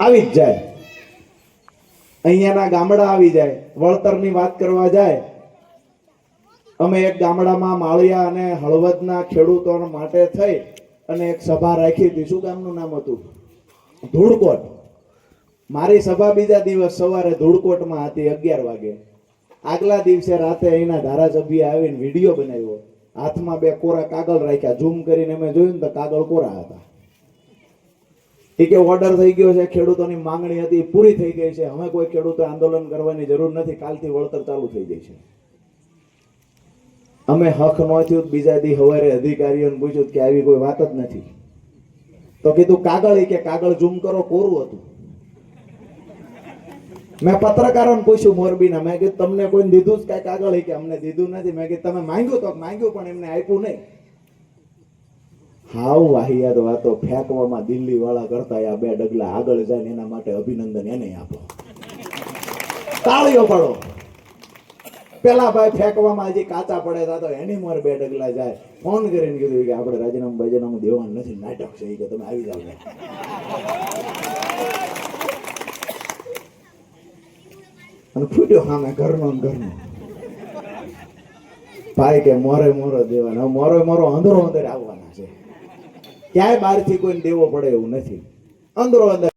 આવી જ જાય. અહીંયાના ગામડા આવી જાય. વળતરની વાત કરવા જાય. અમે એક ગામડામાં માળિયા અને હળવદના ખેડૂતો માટે થઈ અને એક સભા રાખી હતી. શું ગામનું નામ હતું? ધૂળકોટ. મારી સભા બીજા દિવસ સવારે ધૂળકોટમાં હતી, અગિયાર વાગે. આગલા દિવસે રાતે અહીંના ધારાસભ્ય આવીને વીડિયો બનાવ્યો. હાથમાં બે કોરા કાગળ રાખ્યા. ઝૂમ કરીને અમે જોયું ને તો કાગળ કોરા હતા. એ કે ઓર્ડર થઈ ગયો છે, ખેડૂતોની માંગણી હતી પૂરી થઈ ગઈ છે. હવે કોઈ ખેડૂતો આંદોલન કરવાની જરૂર નથી, કાલથી વળતર ચાલુ થઈ ગઈ છે. અમે હક ન થયું બીજા દી હવારે અધિકારીઓને પૂછ્યું કે આવી કોઈ વાત જ નથી. તો કીધું, કાગળ કે કાગળ ઝૂમ કરો, કોરું હતું? મેં પત્રકારોને પૂછ્યું, મોરબીના, મેં કીધું, તમને કોઈ દીધું જ કાંઈ કાગળ કે અમને દીધું નથી? મેં કીધું, તમે માંગ્યું તો માંગ્યું, પણ એમને આપ્યું નહીં. હાવ વાહિયાત વાતો ફેંકવામાં દિલ્હી વાળા કરતા આ બે ડગલા આગળ જાય ને એના માટે અભિનંદન એને આપો. તાળીઓ પડો પેલા ભાઈ ફેંકવામાં હજી કાચા પડે તા એની મોર બે ડગલા જાય. ફોન કરીને કીધું કે આપણે રાજીનામું બાજીનામું દેવાનું નથી. નાટક છે કે તમે આવી જાવ ને. અને ફૂટ્યો સામે ઘરનો ઘરનો. ભાઈ કે મોરે મોરો દેવાનો. મોરે મોરો અંદરો અંદર આવવાના છે. ક્યાંય બહારથી કોઈને દેવો પડે એવું નથી. અંદરો અંદર